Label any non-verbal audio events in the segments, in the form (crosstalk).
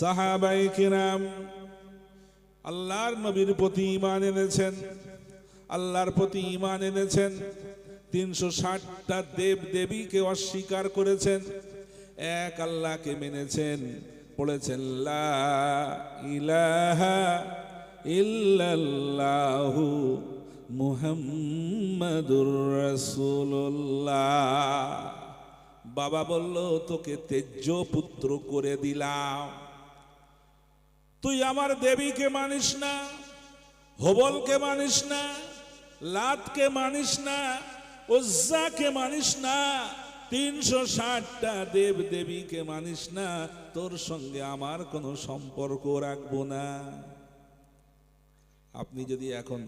সাহাবাই কিরাম আল্লাহর নবীর প্রতি ইমান এনেছেন, আল্লাহর প্রতি ইমান এনেছেন, তিনশো ষাটটা দেব দেবীকে অস্বীকার করেছেন, এক আল্লাহকে মেনেছেন পড়েছেন ইলাহা ইল্লাল্লাহু মুহাম্মাদুর রাসূলুল্লাহ। বাবা বলল, তোকে তেজ্য পুত্র করে দিলাম। তুই আমার দেবীকে মানিস না, হবলকে মানিস না, লাতকে মানিস না ওজ্জাকে মানিস না, তিনশো ষাটটা দেব দেবীকে মানিস না, তোর সঙ্গে আমার কোনো সম্পর্ক রাখব না। আপনি যদি এখন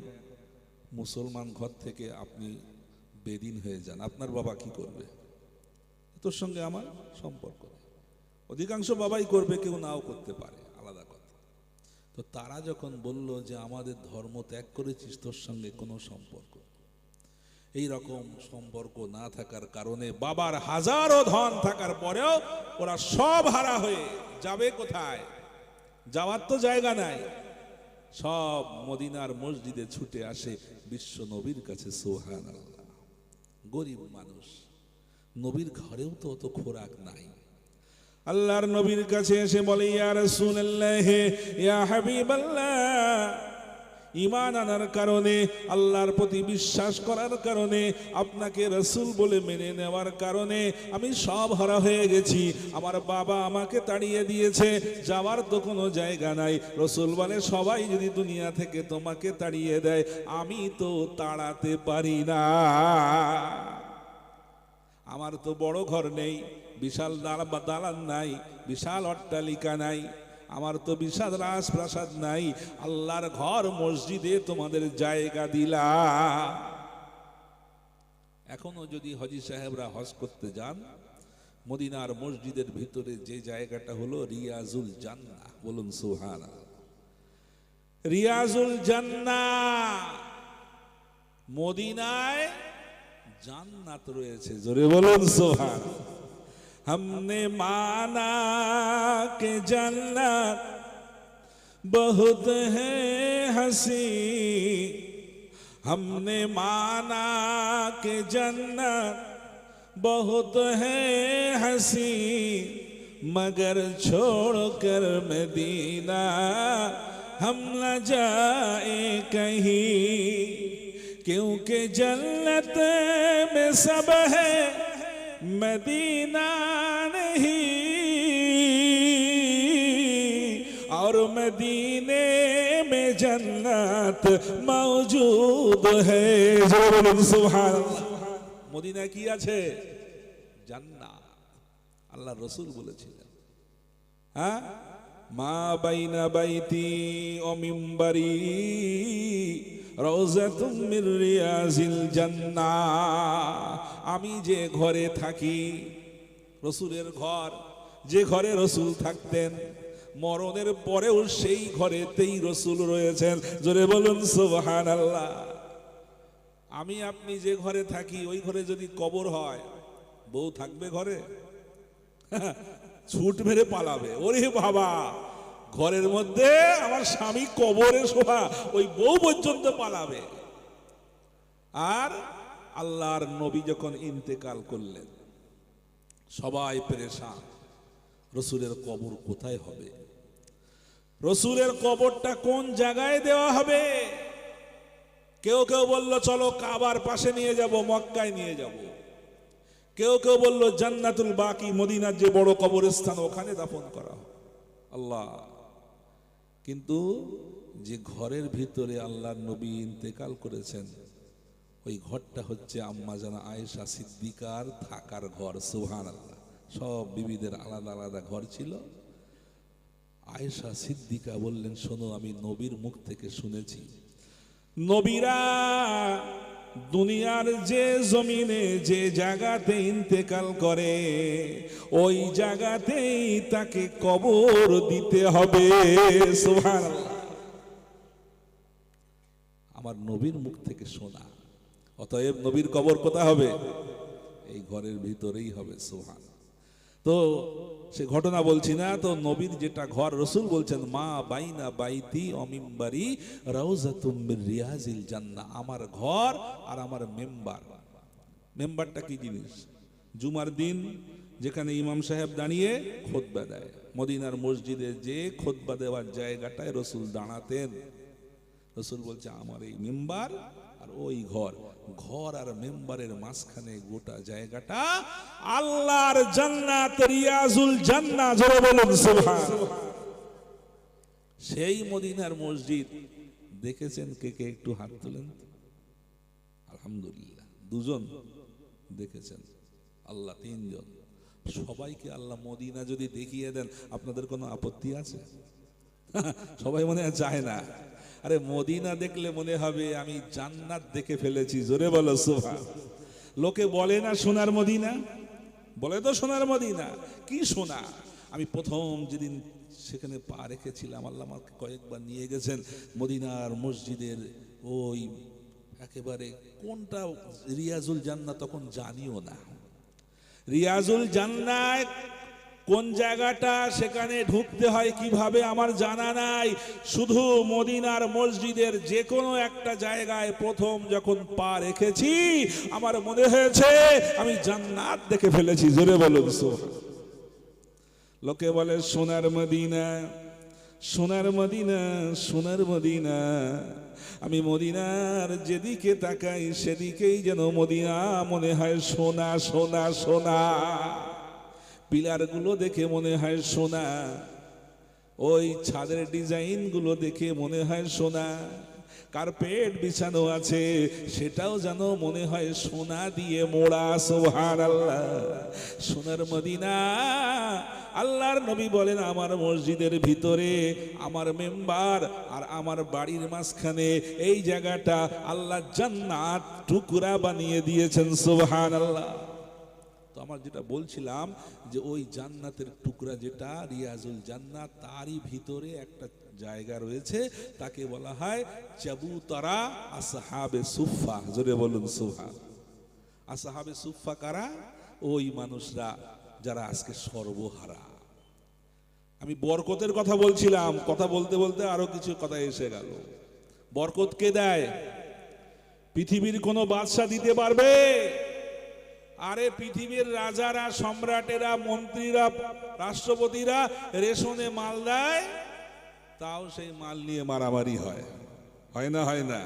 মুসলমান ঘর থেকে আপনি বেদিন হয়ে যান, আপনার বাবা কি করবে? তোর সঙ্গে আমার সম্পর্ক অধিকাংশ বাবাই করবে, কেউ নাও করতে পারে। তো তারা যখন বলল যে আমাদের ধর্ম ত্যাগ করেছিস, তোর সঙ্গে কোনো সম্পর্ক এই রকম সম্পর্ক না থাকার কারণে বাবার হাজারো ধন থাকার পরেও ওরা সব হারা হয়ে যাবে কোথায়? যাওয়ার তো জায়গা নাই। সব মদিনার মসজিদে ছুটে আসে বিশ্ব নবীর কাছে সোহান গরিব মানুষ, নবীর ঘরেও তো অত খোরাক নাই। আল্লাহর নবীর কাছে এসে বলে, ইয়া রাসূলুল্লাহ, ইয়া হাবিবাল্লাহ। ইমান আনার কারণে, আল্লাহর প্রতি বিশ্বাস করার কারণে, আপনাকে রসুল বলে মেনে নেওয়ার কারণে আমি সব হারা হয়ে গেছি। আমার বাবা আমাকে তাড়িয়ে দিয়েছে, যাওয়ার তো কোনো জায়গা নাই। রসুল বলে, সবাই যদি দুনিয়া থেকে তোমাকে তাড়িয়ে দেয়, আমি তো তাড়াতে পারি না। আমার তো বড় ঘর নেই বিশাল দালান নাই, বিশাল অট্টালিকা নাই, আমার তো বিশাল রাজপ্রাসাদ নাই, আল্লাহর ঘর মসজিদে তোমাদের জায়গা দিলা এখনও যদি হজি সাহেবরা হজ করতে যান, মদিনার মসজিদের ভিতরে যে জায়গাটা হলো রিয়াজুল জান্নাহ, বলুন সুহান রিয়াজুল জান্না মদিনায় জান্নাত রয়েছে, জোরে বলুন সোহান हमने माना कि जन्नत बहुत है हसी। हमने माना कि जन्नत बहुत है हँसी। मगर छोड़कर मदीना हम न जाए कहीं। क्योंकि जन्नत में सब है मदीना नहीं और मदीने में जन्नत मौजूद है। মদিনা কি আছে? জান্নাত আল্লাহ রসুল বলেছিলেন হ্যাঁ মা বাইনা বাইতি অমিম্বারি রওজাতুম মির রিয়াজিল জান্নাহ আমি যে ঘরে থাকি, রসুলের ঘর, যে ঘরে রসুল থাকতেন, মরণের পরেও সেই ঘরেতেই রসুল রয়েছেন। জোরে বলুন সুবহান আল্লাহ আমি আপনি যে ঘরে থাকি, ওই ঘরে যদি কবর হয়, বউ থাকবে ঘরে? ছুট মেরে পালাবে। ওরে বাবা! ঘরের মধ্যে আমার স্বামী কবরে শোভা, ওই বউ পর্যন্ত পালাবে। আর আল্লাহর নবী যখন ইন্তেকাল করলেন, সবাই পেরেশান। রসুলের কবর কোথায় হবে? রসুলের কবরটা কোন জায়গায় দেওয়া হবে? কেউ কেউ বলল, চলো কাবার পাশে নিয়ে যাব, মক্কায় নিয়ে যাব। কেউ কেউ বলল, জান্নাতুল বাকি মদিনার যে বড় কবরস্থান, ওখানে দাফন করা। আল্লাহ। কিন্তু যে ঘরের ভিতরে আল্লাহর নবী ইন্তেকাল করেছেন ওই ঘরটা হচ্ছে আম্মা জানা আয়েশা সিদ্দিকার থাকার ঘর সুহান আল্লাহ সব বিবিদের আলাদা আলাদা ঘর ছিল। আয়েশা সিদ্দিকা বললেন, শোনো, আমি নবীর মুখ থেকে শুনেছি। নবীরা দুনিয়ার যে জমিনে যে জায়গাতে ইন্তেকাল করে, ওই জায়গাতেই তাকে কবর দিতে হবে। আমার নবীর মুখ থেকে শোনা। অতএব নবীর কবর কোথায় হবে? এই ঘরের ভিতরেই হবে সোহান তো সে ঘটনা বলছি না, তো নবীর যেটা ঘর, রসুল বলছেন, মা বাইনা বাইতি অমিম্বারি রাউজাতুম মির রিয়াজিল জান্নাহ আমার ঘর আর আমার মেম্বার। মেম্বারটা কি জিনিস? জুমার দিন যেখানে ইমাম সাহেব দাঁড়িয়ে খোদবা দেয়। মদিনার মসজিদে যে খোদবা দেওয়ার জায়গাটায় রসুল দাঁড়াতেন। রসুল বলছে, আমার এই মেম্বার আর ওই ঘর ঘর আর মেম্বারের মাঝখানে গোটা জায়গাটা আল্লাহর জান্নাত, রিয়াজুল জান্নাত, জোরে বলুন, সুবহান। সেই মদিনার মসজিদ, দেখেছেন কে কে? একটু হাত তুলেন? আলহামদুলিল্লাহ, দুজন দেখেছেন, আল্লাহ তিনজন। সবাইকে আল্লাহ মদিনা যদি দেখিয়ে দেন, আপনাদের কোনো আপত্তি আছে? (laughs) সবাই মনে চায় না। আরে মদিনা দেখলে মনে হবে আমি জান্নাত দেখে ফেলেছি, জোরে বলো সোভা লোকে বলে না সোনার মদিনা? বলে তো সোনার মদিনা। কি সোনা? আমি প্রথম যেদিন সেখানে পা রেখেছিলাম, আল্লাহ আমাকে কয়েকবার নিয়ে গেছেন মদিনার মসজিদের ওই একেবারে কোনটা রিয়াজুল জান্না তখন জানিও না। রিয়াজুল জান্নায় কোন জায়গাটা সেখানে ঢুকতে হয় কীভাবে আমার জানা নাই? শুধু মদিনার মসজিদের যে কোনো একটা জায়গায় প্রথম যখন পা রেখেছি, আমার মনে হয়েছে আমি জান্নাত দেখে ফেলেছি। জোরে সুবহান। লোকে বলে, সোনার মদিনা সোনার মদিনা সোনার মদিনা। আমি মদিনার যেদিকে তাকাই, সেদিকেই যেন মদিনা মনে হয় সোনা সোনা সোনা। পিলারগুলো দেখে মনে হয় সোনা। ওই ছাদের ডিজাইনগুলো দেখে মনে হয় সোনা। কার্পেট বিছানো আছে, সেটাও যেন মনে হয় সোনা দিয়ে মোড়া সোহার আল্লাহ সোনার মদিনা, আল্লাহর নবী বলেন, আমার মসজিদের ভিতরে, আমার মেম্বার আর আমার বাড়ির মাঝখানে, এই জায়গাটা আল্লাহ জান্নাত টুকরা বানিয়ে দিয়েছেন সোহান আল্লাহ তো আমার যেটা বলছিলাম যে ওই জান্নাতের টুকরা যেটা, রিয়াজুল জান্নাত, তারই ভিতরে একটা জায়গা রয়েছে, তাকে বলা হয় চাবুতারা আসহাবে সুফা জোরে বলুন সুফা আসহাবে সুফা কারা? ওই মানুষরা যারা আজকে সর্বহারা। আমি বরকতের কথা বলছিলাম, কথা বলতে বলতে আরও কিছু কথা এসে গেল। বরকত কে দেয়? পৃথিবীর কোনো বাদশা দিতে পারবে? আরে পৃথিবীর রাজারা, সম্রাটেরা, মন্ত্রীরা, রাষ্ট্রপতিরা রেশনে মাল দেয়, তাও সেই মাল নিয়ে মারামারি হয়। হয় না হয় না?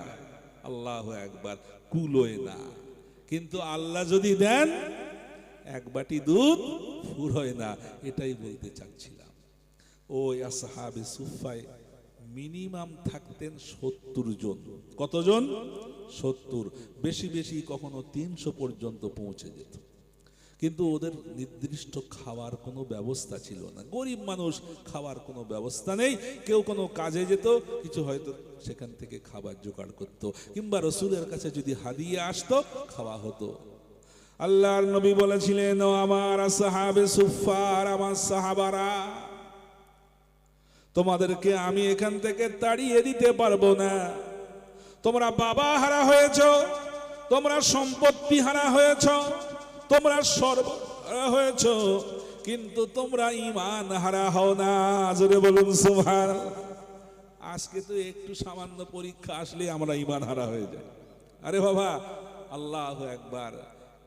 আল্লাহ একবার কুলোয় না। কিন্তু আল্লাহ যদি দেন, এক বাটি দুধ ফুরোয় না, এটাই বলতে চাচ্ছিলাম। ওই আসহাবে সুফায় মিনিমাম থাকতেন সত্তর জন। কতজন? সত্তর। বেশি বেশি কখনো তিনশো পর্যন্ত পৌঁছে যেত। কিন্তু ওদের নির্দিষ্ট খাওয়ার কোনো ব্যবস্থা ছিল না। গরিব মানুষ খাওয়ার কোনো ব্যবস্থা নেই। কেউ কোনো কাজে যেত, কিছু হয়তো সেখান থেকে খাবার জোগাড় করতো। কিংবা রসুলের কাছে যদি হারিয়ে আসতো, খাওয়া হতো। আল্লাহর নবী বলেছিলেন আমার সাহাবে সুফার আমার সাহাবারা তোমাদেরকে আমি এখান থেকে তাড়িয়ে দিতে পারব না। তোমরা বাবা হারা হয়েছ, তোমরা সম্পত্তি হারা হয়েছ, তোমরা সর্ব হয়েছ, কিন্তু তোমরা ইমান হারা হও না। জোরে বলুন সুভার আজকে তো একটু সামান্য পরীক্ষা আসলে আমরা ইমান হারা হয়ে যাই। আরে বাবা, আল্লাহ একবার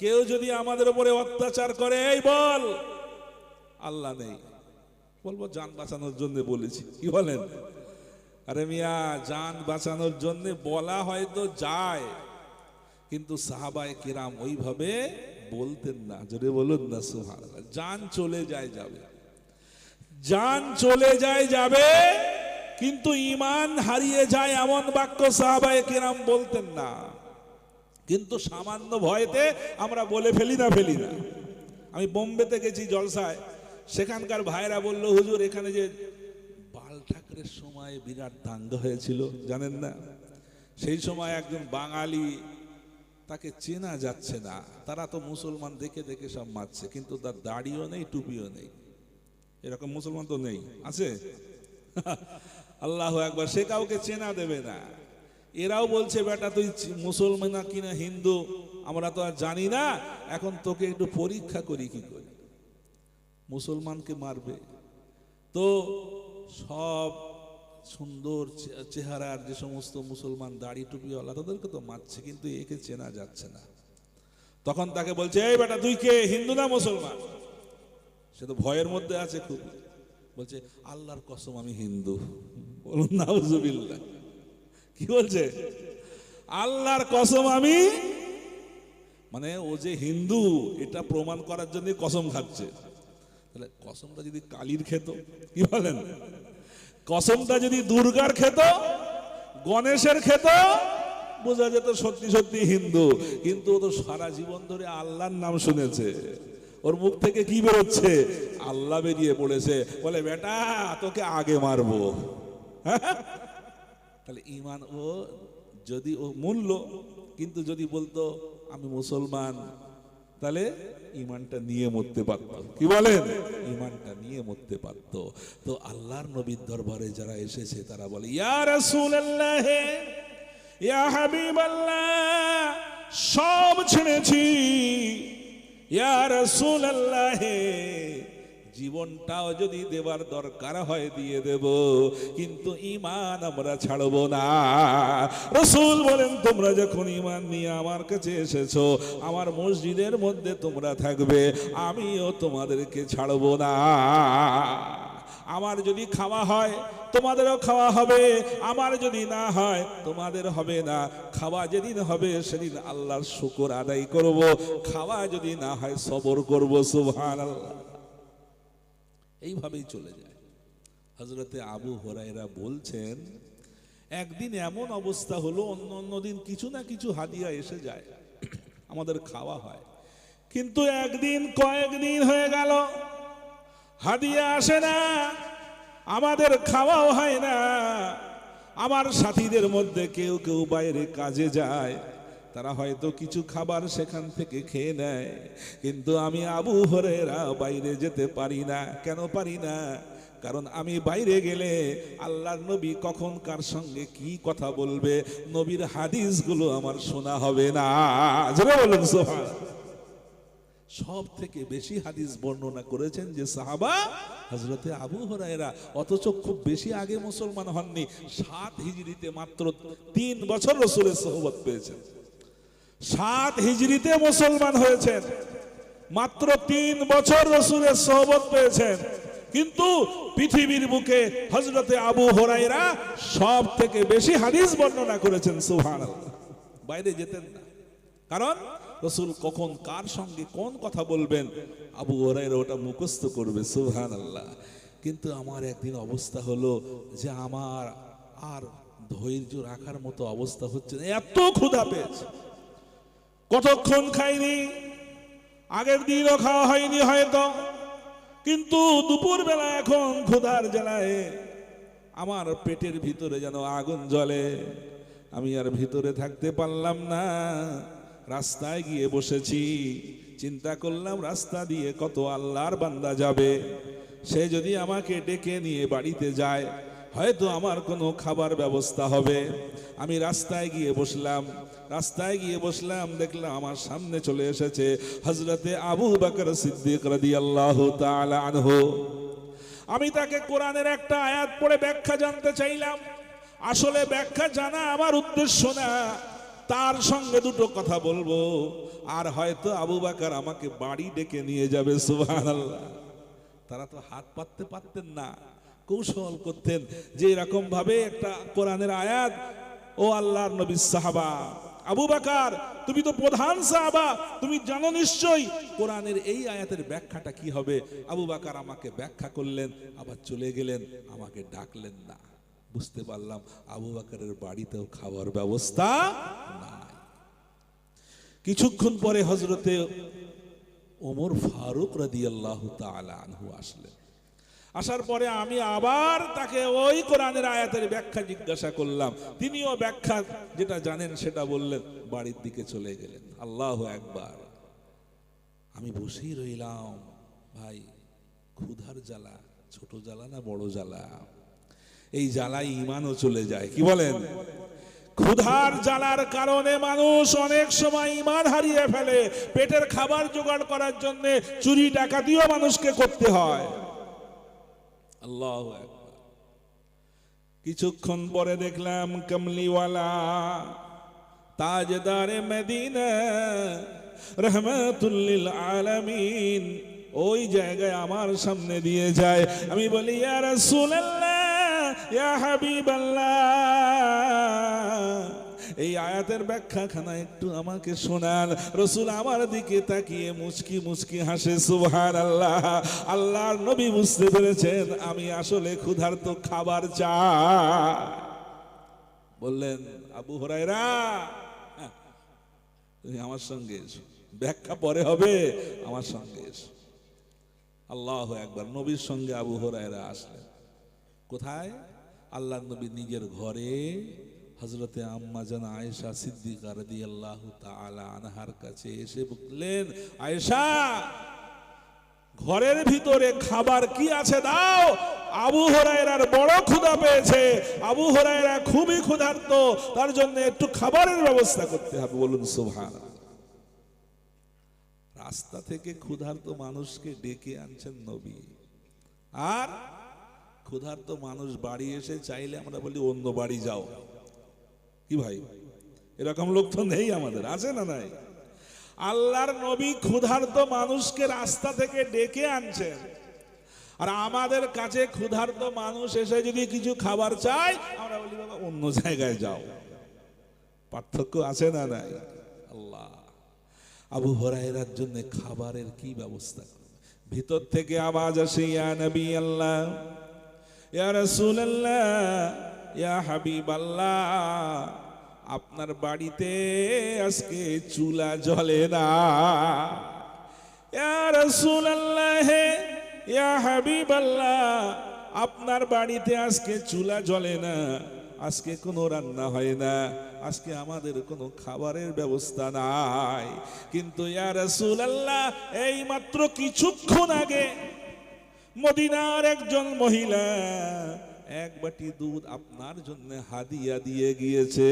কেউ যদি আমাদের উপরে অত্যাচার করে, এই বল, আল্লাহ নেই। বলব, যান বাঁচানোর জন্য বলেছি। কি বলেন? আরে মিয়া, যান বাঁচানোর জন্য বলা হয়তো যায়, কিন্তু সাহাবায় কিরাম ওইভাবে বলতেন না। যদি বলুন না সুহান যান চলে যায়, যাবে। যান চলে যায়, যাবে, কিন্তু ইমান হারিয়ে যায় এমন বাক্য সাহাবায় কিরাম বলতেন না। কিন্তু সামান্য ভয়তে আমরা বলে ফেলি না ফেলি না। আমি বোম্বেতে গেছি জলসায়। সেখানকার ভাইরা বলল, হুজুর, এখানে যে বাল ঠাকরের সময় বিরাট দাঙ্গা হয়েছিল, জানেন না? সেই সময় একজন বাঙালি তাকে চেনা যাচ্ছে না। তারা তো মুসলমান দেখে দেখে সব মারছে, কিন্তু তার দাড়িও নেই, টুপিও নেই। এরকম মুসলমান তো নেই। আছে? আল্লাহ একবার সে কাউকে চেনা দেবে না। এরাও বলছে, বেটা, তুই মুসলমান কিনা হিন্দু, আমরা তো আর জানি না। এখন তোকে একটু পরীক্ষা করি কি করি? মুসলমানকে মারবে। তো সব সুন্দর চেহারার যে সমস্ত মুসলমান দাড়ি টুপিওয়ালা, তাদেরকে তো মারছে, কিন্তু একে চেনা যাচ্ছে না। তখন তাকে বলছে, এই বেটা, তুই কে? হিন্দু না মুসলমান? সে তো ভয়ের মধ্যে আছে খুব। বলছে, আল্লাহর কসম, আমি হিন্দু। বলুন, নাউজুবিল্লাহ। কি বলছে? আল্লাহর কসম, আমি মানে ও যে হিন্দু, এটা প্রমাণ করার জন্য কসম খাচ্ছে। তাহলে কসমটা যদি কালীর খেত, কি বলেন? কসমটা যদি দুর্গার খেত, গণেশের খেত, বোঝা যেত সত্যি সত্যি হিন্দু, কিন্তু ও তো সারা জীবন ধরে আল্লাহর নাম শুনেছে। ওর মুখ থেকে কি বেরোচ্ছে? আল্লাহ বেরিয়ে পড়েছে। বলে, বেটা, তোকে আগে মারবো। তাহলে ইমান ও যদি ও মূল্য, কিন্তু যদি বলতো, আমি মুসলমান। তাহলে ইমানটা নিয়ে মরতে পারত। কি বলেন? ইমানটা নিয়ে মরতে পারত। তো আল্লাহর নবীর দরবারে যারা এসেছে, তারা বলে, ইয়া ইয়া সব ছেড়েছি ইয়া রাসূলুল্লাহ জীবনটাও যদি দেবার দরকার হয় দিয়ে দেব, কিন্তু ইমান আমরা ছাড়বো না। রসুল বলেন, তোমরা যখন ইমান নিয়ে আমার কাছে এসেছ, আমার মসজিদের মধ্যে তোমরা থাকবে, আমিও তোমাদেরকে ছাড়বো না। আমার যদি খাওয়া হয়, তোমাদেরও খাওয়া হবে, আমার যদি না হয়, তোমাদের হবে না। খাওয়া যেদিন হবে, সেদিন আল্লাহর শুকর আদায় করব, খাওয়া যদি না হয়, সবর করব আল্লাহ এইভাবেই চলে যায়। হজরতে আবু হরাইরা বলছেন, একদিন এমন অবস্থা হলো, অন্য অন্য দিন কিছু না কিছু হাদিয়া এসে যায়। আমাদের খাওয়া হয়। কিন্তু একদিন কয়েকদিন হয়ে গেল, হাদিয়া আসে না, আমাদের খাওয়াও হয় না। আমার সাথীদের মধ্যে কেউ কেউ বাইরে কাজে যায়। তারা হয়তো কিছু খাবার সেখান থেকে খেয়ে নেয়। কিন্তু আমি আবু হরেরা বাইরে যেতে পারি না। কেন পারি না? কারণ আমি বাইরে গেলে আল্লাহর নবী কখন কার সঙ্গে কি কথা বলবে, নবীর হাদিসগুলো আমার শোনা হবে না। বলুন সব থেকে বেশি হাদিস বর্ণনা করেছেন যে সাহাবা হজরতে আবু হরাইরা অথচ খুব বেশি আগে মুসলমান হননি। সাত হিজড়িতে মাত্র তিন বছর রসুলের সহবত পেয়েছেন। সাত হিজড়িতে মুসলমান হয়েছেন। মাত্র তিন বছর রসুলের সহবত পেয়েছেন। কিন্তু পৃথিবীর বুকে হজরতে আবু হরাইরা সব থেকে বেশি হাদিস বর্ণনা করেছেন সুহান বাইরে যেতেন না। কারণ রসুল কখন কার সঙ্গে কোন কথা বলবেন, আবু হরাইরা ওটা মুখস্থ করবে সুহান আল্লাহ কিন্তু আমার একদিন অবস্থা হলো যে আমার আর ধৈর্য রাখার মতো অবস্থা হচ্ছে না। এত ক্ষুধা পেয়েছে। কতক্ষণ খাইনি? আগের দিনও খাওয়া হয়নি হয়তো। কিন্তু দুপুর বেলা এখন ক্ষুধার জ্বালায় আমার পেটের ভিতরে যেন আগুন জ্বলে। আমি আর ভিতরে থাকতে পারলাম না। রাস্তায় গিয়ে বসেছি। চিন্তা করলাম, রাস্তা দিয়ে কত আল্লাহর বান্দা যাবে। সে যদি আমাকে ডেকে নিয়ে বাড়িতে যায় হয়তো আমার কোনো খাবার ব্যবস্থা হবে। আমি রাস্তায় গিয়ে বসলাম। রাস্তায় গিয়ে বসলাম, দেখলাম আমার সামনে চলে এসেছে হজরতে আবু বকর সিদ্দিক রাদিয়াল্লাহু তাআলা আনহু। আমি তাকে কোরআনের একটা আয়াত পড়ে ব্যাখ্যা জানতে চাইলাম। আসলে ব্যাখ্যা জানা আমার উদ্দেশ্য না। তার সঙ্গে দুটো কথা বলব। আর হয়তো আবু বাকার আমাকে বাড়ি ডেকে নিয়ে যাবে, সুবহানাল্লাহ। তারা তো হাত পাততে পারতেন না। কৌশল করতেন যে এরকম ভাবে একটা কোরআনের আয়াত, ও আল্লাহর নবী সাহাবা। আবু বাকার, তুমি তো প্রধান সাহাবা, তুমি জানো নিশ্চয়ই কোরআনের এই আয়াতের ব্যাখ্যাটা কি হবে। আবু বাকার আমাকে ব্যাখ্যা করলেন, আবার চলে গেলেন, আমাকে ডাকলেন না। বুঝতে পারলাম আবু বাকারের বাড়িতেও খাওয়ার ব্যবস্থা নাই। কিছুক্ষণ পরে হজরতে ওমর ফারুক রাদিয়াল্লাহু তাআলা আনহু আসলেন। আসার পরে আমি আবার তাকে ওই কোরআনের আয়াতের ব্যাখ্যা জিজ্ঞাসা করলাম। তিনিও ব্যাখ্যা যেটা জানেন সেটা বললেন, বাড়ির দিকে চলে গেলেন। আল্লাহ একবার আমি বসেই রইলাম, ভাই, ক্ষুধার জ্বালা, ছোট জ্বালা না বড় জ্বালা? এই জ্বালায় ইমানও চলে যায়, কি বলেন? ক্ষুধার জ্বালার কারণে মানুষ অনেক সময় ইমান হারিয়ে ফেলে। পেটের খাবার জোগাড় করার জন্য চুরি ডাকাতিও মানুষকে করতে হয়। আল্লাহ কিছুক্ষণ পরে দেখলাম কমলিওয়ালা তাজদারে মেদিনা রহমাতুল্লিল আলামিন, ওই জায়গায় আমার সামনে দিয়ে যায়। আমি বলি, ইয়া রাসূলুল্লাহ, ইয়া হাবিবাল্লাহ। এই আয়াতের ব্যাখ্যাখানা একটু আমাকে শোনান। রসুল আমার দিকে তাকিয়ে মুচকি মুচকি হাসে সুবহান আল্লাহ আল্লাহর নবী বুঝতে পেরেছেন আমি আসলে ক্ষুধার্ত খাবার চা বললেন আবু হরাইরা হ্যাঁ, তুমি আমার সঙ্গে এসো। ব্যাখ্যা পরে হবে আমার সঙ্গে এসো। আল্লাহ একবার নবীর সঙ্গে আবু হরাইরা আসলেন। কোথায়? আল্লাহ নবী নিজের ঘরে হজরতে আম্মা জান আয়েশা সিদ্দিকা রাদি আল্লাহ আনহার কাছে এসে বললেন, আয়েশা, ঘরের ভিতরে খাবার কি আছে দাও? আবু হরাইরার বড় ক্ষুধা পেয়েছে। আবু হরাইরা খুবই ক্ষুধার্ত। তার জন্য একটু খাবারের ব্যবস্থা করতে হবে। বলুন সুভান রাস্তা থেকে ক্ষুধার্ত মানুষকে ডেকে আনছেন নবী। আর ক্ষুধার্ত মানুষ বাড়ি এসে চাইলে আমরা বলি, অন্য বাড়ি যাও। কি ভাই? এরকম লোক তো নেই আমাদের, আছে না নাই? আল্লাহর নবী ক্ষুধার্ত মানুষকে রাস্তা থেকে ডেকে আনছেন। আর আমাদের কাছে ক্ষুধার্ত মানুষ এসে যদি কিছু খাবার চায়, আমরা বলি, বাবা, অন্য জায়গায় যাও। পার্থক্য আছে না নাই? আল্লাহ। আবু হরাইরার জন্য খাবারের কি ব্যবস্থা ভিতর থেকে আওয়াজ আসে, ইয়া নবী আল্লাহ, ইয়া রাসূলুল্লাহ ইয়া হাবিবাল্লাহ, আপনার বাড়িতে আজকে চুলা জ্বলে না। ইয়া রাসূলুল্লাহ, ইয়া আপনার বাড়িতে আজকে চুলা জ্বলে না। আজকে কোনো রান্না হয় না। আজকে আমাদের কোনো খাবারের ব্যবস্থা নাই। কিন্তু ইয়া রাসূলুল্লাহ, এই মাত্র কিছুক্ষণ আগে মদিনার একজন মহিলা এক বাটি দুধ আপনার জন্য হাদিয়া দিয়ে গিয়েছে।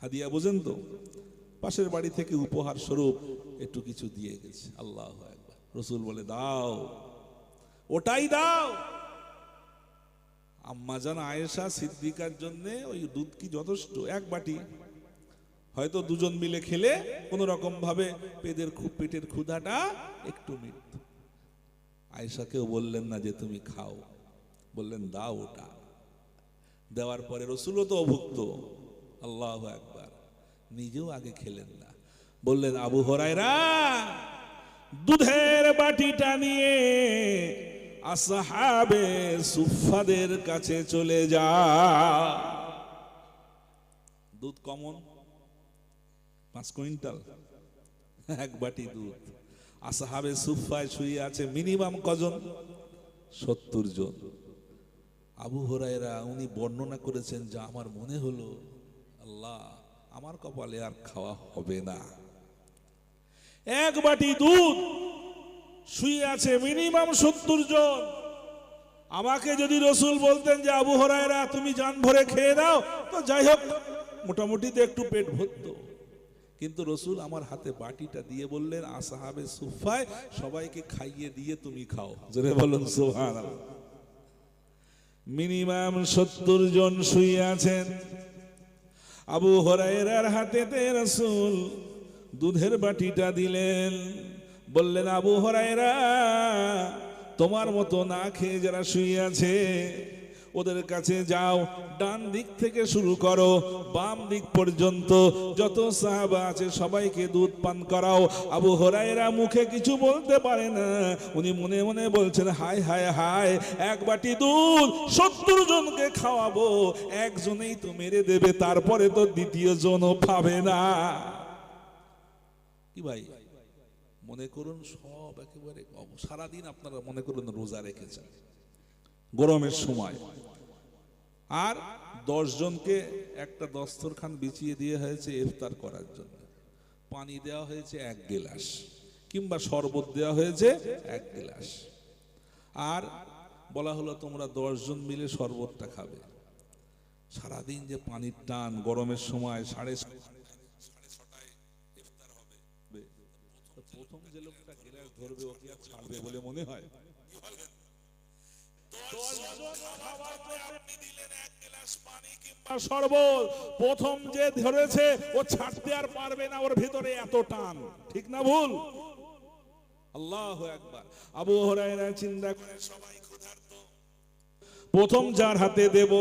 হাদিয়া বুঝেন তো? পাশের বাড়ি থেকে উপহার স্বরূপ একটু কিছু দিয়ে গেছে। আল্লাহ রসুল বলে, দাও। ওটাই দাও। আম্মা জান আয়েশা সিদ্দিকার জন্য ওই দুধ কি যথেষ্ট? এক বাটি। হয়তো দুজন মিলে খেলে কোনো রকম ভাবে পেটের পেটের ক্ষুধাটা একটু মিটত। আয়েশাকেও বললেন না যে তুমি খাও। বললেন, দাও ওটা। দেওয়ার পরে রসুলও তো অভুক্ত। আল্লাহ একবার নিজেও আগে খেলেন না। বললেন, আবু হরাইরা দুধের বাটিটা নিয়ে আসহাবে সুফাদের কাছে চলে যা। দুধ কমন? পাঁচ কুইন্টাল? এক বাটি দুধ। আসহাবে সুফায় শুয়ে আছে মিনিমাম কজন? সত্তর জন। আবু হরাইরা উনি বর্ণনা করেছেন যা আমার মনে হলো, আল্লাহ, আমার কপালে আর খাওয়া হবে না। এক বাটি দুধ শুয়ে আছে মিনিমাম সত্তর জন। আমাকে যদি রসুল বলতেন যে, আবু হরাইরা তুমি জান ভরে খেয়ে দাও তো যাই হোক, মোটামুটি তো একটু পেট ভরত। কিন্তু রসুল আমার হাতে বাটিটা দিয়ে বললেন, আসাহাবে সুফায় সবাইকে খাইয়ে দিয়ে তুমি খাও। জোরে বলুন সুহান মিনিমাম সত্তর জন শুয়ে আছেন। আবু হরাইরার হাতেতে রসুল দুধের বাটিটা দিলেন। বললেন, আবু হরাইরা তোমার মতো না খেয়ে যারা শুয়ে আছে ওদের কাছে যাও, ডান দিক থেকে শুরু করো, বাম দিক পর্যন্ত যত সাহাবা আছে সবাইকে দুধ পান করাও। আবু হরাইরা মুখে কিছু বলতে পারে না। উনি মনে মনে বলছেন, হায় হায় হায়, এক বাটি দুধ সত্তর জনকে খাওয়াবো, একজনেই তো মেরে দেবে, তারপরে তো দ্বিতীয় জনও পাবে না। কি ভাই? মনে করুন সব একেবারে, সারাদিন আপনারা মনে করুন রোজা রেখেছেন। গরমের সময়। আর দশজনকে একটা দস্তরখান বিছিয়ে দিয়ে হয়েছে ইফতার করার জন্য। পানি দেওয়া হয়েছে এক গিলাস, কিংবা শরবত দেওয়া হয়েছে এক গিলাস। আর বলা হলো, তোমরা দশজন মিলে শরবতটা খাবে। সারাদিন যে পানির টান, গরমের সময় সাড়ে প্রথম যে লোকটা গ্লাস ধরবে, ওকে আর ছাড়বে বলে মনে হয়। শরবত প্রথম যে ধরেছে, ও ছাড়তে আর পারবে না, ওর ভিতরে এত টান। ঠিক না ভুল? আল্লাহ একবার আবু হরাইরা চিন্তা করে সবাই প্রথম যার হাতে দেব,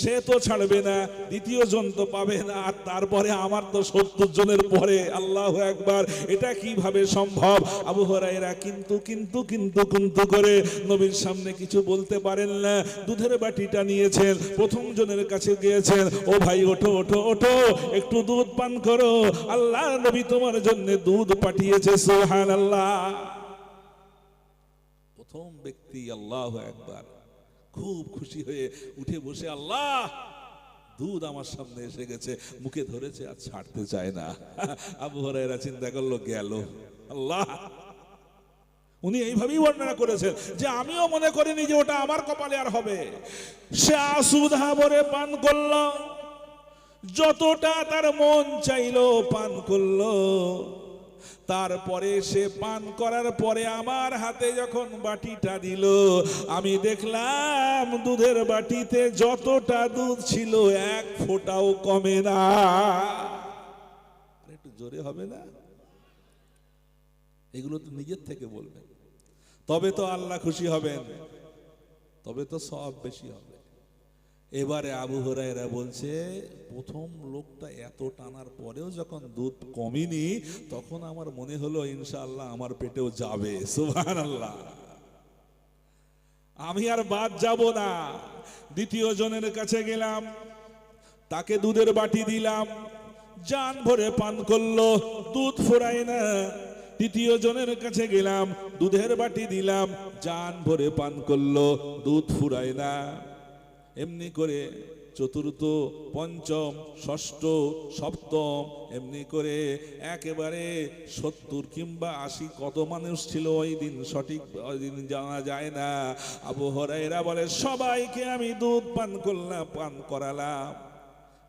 সে তো ছাড়বে না, দ্বিতীয় জন তো পাবে না, আর তারপরে আমার তো সত্তর জনের পরে, আল্লাহ একবার এটা কীভাবে সম্ভব? আবু হরাইরা কিন্তু কিন্তু কিন্তু কিন্তু করে নবীর সামনে কিছু বলতে পারেন না, দুধের বাটিটা নিয়েছেন, প্রথম জনের কাছে গিয়েছেন, ও ভাই, ওঠো ওঠো ওঠো, একটু দুধ পান করো, আল্লাহ নবী তোমার জন্য দুধ পাঠিয়েছে সোহান আল্লাহ প্রথম ব্যক্তি আল্লাহ একবার খুব খুশি হয়ে উঠে বসে, আল্লাহ, দুধ আমার সামনে এসে গেছে, মুখে ধরেছে আর ছাড়তে চায় না। আবু হরাইরা চিন্তা করল, গেল। আল্লাহ, উনি এইভাবেই বর্ণনা করেছেন যে আমিও মনে করিনি যে ওটা আমার কপালে আর হবে। সে আসুধা ভরে পান করল, যতটা তার মন চাইলো পান করল। তারপরে সে পান করার পরে আমার হাতে যখন বাটিটা দিল, আমি দেখলাম দুধের বাটিতে যতটা দুধ ছিল, এক ফোঁটাও কমে না। একটু জোরে হবে না? এগুলো তো নিজের থেকে বলবেন তবে তো আল্লাহ খুশি হবেন। তবে তো সব বেশি হবে। এবারে আবু হরাইরা বলছে, প্রথম লোকটা এত টানার পরেও যখন দুধ কমেনি, তখন আমার মনে হলো ইনশাআল্লাহ আমার পেটেও যাবে। সুবহান আল্লাহ আমি আর বাদ যাব না। দ্বিতীয় জনের কাছে গেলাম, তাকে দুধের বাটি দিলাম, জান ভরে পান করল, দুধ ফোরায় না। তৃতীয় জনের কাছে গেলাম, দুধের বাটি দিলাম, জান ভরে পান করল, দুধ ফুরায় না। এমনি করে চতুর্থ, পঞ্চম, ষষ্ঠ, সপ্তম, এমনি করে একেবারে সত্তর কিংবা আশি কত মানুষ ছিল ওই দিন? সঠিক ওই দিন জানা যায় না। আবহরাইরা বলে, সবাইকে আমি দুধ পান করলাম পান করালাম।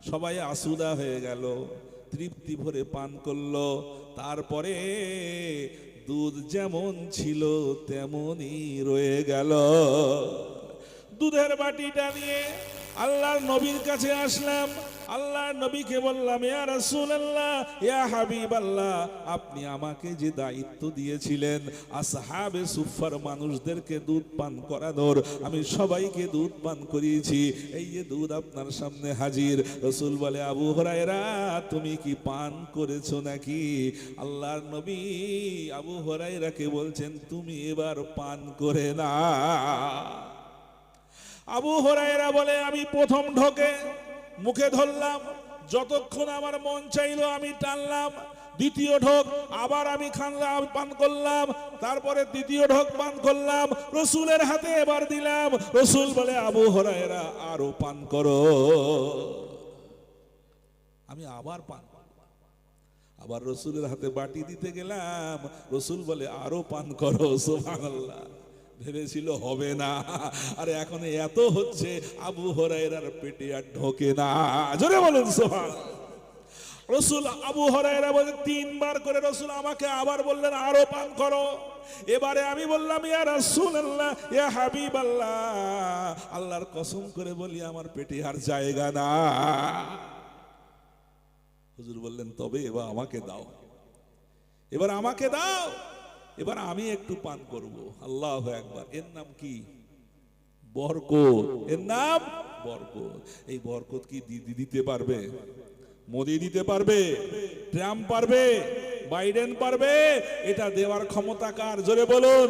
সবাই আসুদা হয়ে গেল, তৃপ্তি ভরে পান করল। তারপরে দুধ যেমন ছিল তেমনই রয়ে গেল। দুধের বাটিটা নিয়ে আল্লাহর নবীর কাছে আসলাম। আল্লাহর নবীকে বললাম, ইয়া রাসূলুল্লাহ, ইয়া হাবিবাল্লাহ, আপনি আমাকে যে দায়িত্ব দিয়েছিলেন, আসহাবে সুফার মানুষদেরকে দুধ পান করানোর, আমি সবাইকে দুধ পান করিয়েছি। এই যে দুধ আপনার সামনে হাজির, রসুল বলে, আবু হরায়রা, তুমি কি পান করেছ নাকি? আল্লাহর নবী আবু হরাইরাকে বলছেন, তুমি এবার পান করে না আবু হরাইরা বলে, আমি প্রথম ঢোকে, মুখে ধরলাম, যতক্ষণ আমার মন চাইলো আমি টানলাম, দ্বিতীয় ঢোক আবার আমি খানলাম, পান করলাম, তারপরে তৃতীয় ঢোক পান করলাম, রসুলের হাতে এবার দিলাম, রসুল বলে, আবু হরাইরা আরও পান করো আমি আবার পান। আবার রসুলের হাতে বাটি দিতে গেলাম, রসুল বলে, আরও পান করো, সুবহানাল্লাহ ভেবেছিল হবে না। আরে এখন এত হচ্ছে, আবু হরাইরার পেটে আর ঢোকে না। জোরে বলেন সোহান রসুল আবু হরাইরা বলে, তিনবার করে রসুল আমাকে আবার বললেন, আরও পান করো। এবারে আমি বললাম, ইয়া রাসূল আল্লাহ ইয়া হাবিব আল্লাহ আল্লাহর কসম করে বলি, আমার পেটে আর জায়গা না। হুজুর বললেন, তবে এবার আমাকে দাও। এবার আমাকে দাও। এবার আমি একটু পান করব। আল্লাহ একবার এর নাম কি? বরকত। এর নাম বরকত। এই বরকত কি দিদি দিতে পারবে? মোদি দিতে পারবে? ট্রাম্প পারবে? বাইডেন পারবে? এটা দেওয়ার ক্ষমতা কার? জোরে বলুন।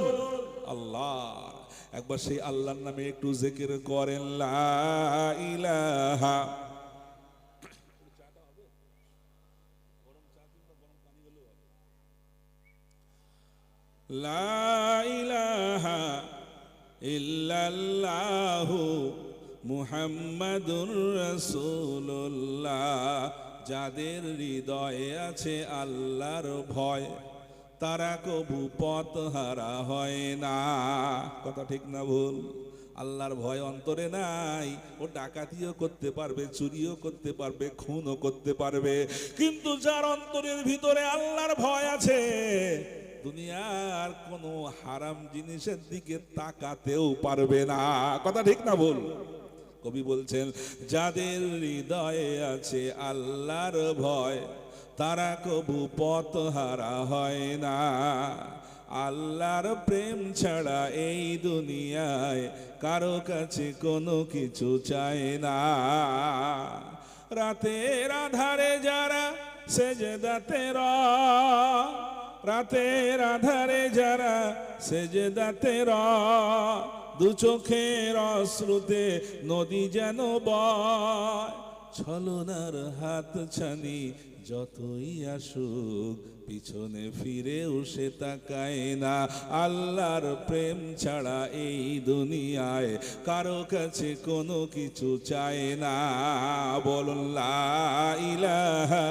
আল্লাহ। একবার সেই আল্লাহর নামে একটু জেকের করেন, লা ইলাহা যাদের হৃদয়ে আছে আল্লাহর ভয়, তারা কবু পথ হারা হয় না। কথা ঠিক না ভুল? আল্লাহর ভয় অন্তরে নাই। ও ডাকাতিও করতে পারবে, চুরিও করতে পারবে, খুনও করতে পারবে। কিন্তু যার অন্তরের ভিতরে আল্লাহর ভয় আছে দুনিয়ার কোনো হারাম জিনিসের দিকে তাকাতেও পারবে না। কথা ঠিক না বল কবি বলছেন, যাদের হৃদয়ে আছে আল্লাহর ভয়, তারা কবু পথ হারা হয় না। আল্লাহর প্রেম ছাড়া এই দুনিয়ায় কারও কাছে কোনো কিছু চায় না। রাতের আধারে যারা সেজদাতে র রাতের আধারে যারা সেজদাতে র দু চোখের অশ্রুতে নদী যেন বয়। ছলনার হাত ছানি যতই আসুক, পিছনে ফিরেও সে তাকায় না। আল্লাহর প্রেম ছাড়া এই দুনিয়ায় কারও কাছে কোনো কিছু চায় না। বলুন ইলাহা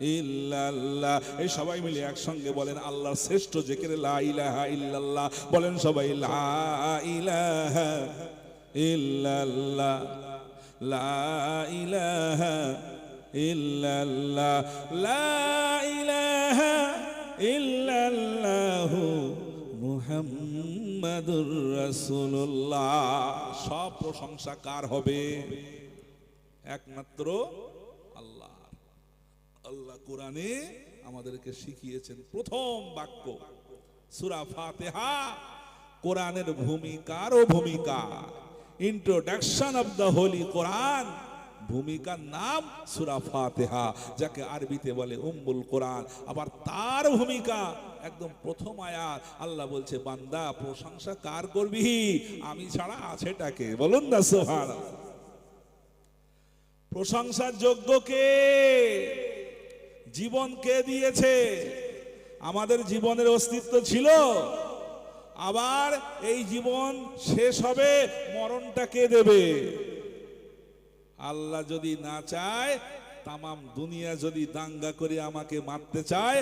ইল্লাল্লাহ। এই সবাই মিলে একসঙ্গে বলেন, আল্লাহর শ্রেষ্ঠ জেকের, লা ইলাহা ইল্লাল্লাহ। বলেন সবাই, লা ইলাহা ইল্লাল্লাহ। লা ইলাহা লা ইলাহা সব প্রশংসা কার হবে? একমাত্র আল্লাহ। আল্লাহ কোরআনে আমাদেরকে শিখিয়েছেন প্রথম বাক্য। সুরা ফাতেহা, কোরআনের ভূমিকার ও ভূমিকা। Introduction of the holy Quran ভূমিকার নাম সুরা ফাতেহা, যাকে আরবিতে বলে উম্মুল কোরআন। আবার তার ভূমিকা একদম প্রথম আয়াত। আল্লাহ বলছে, বান্দা, প্রশংসা কার করবি? আমি ছাড়া আছে আছেটাকে বলুন না সোহান প্রশংসার যোগ্য কে? জীবন কে দিয়েছে? আমাদের জীবনের অস্তিত্ব ছিল। আবার এই জীবন শেষ হবে, মরণটা কে দেবে? আল্লাহ যদি না চায়, তামাম দুনিয়া যদি দাঙ্গা করে আমাকে মারতে চায়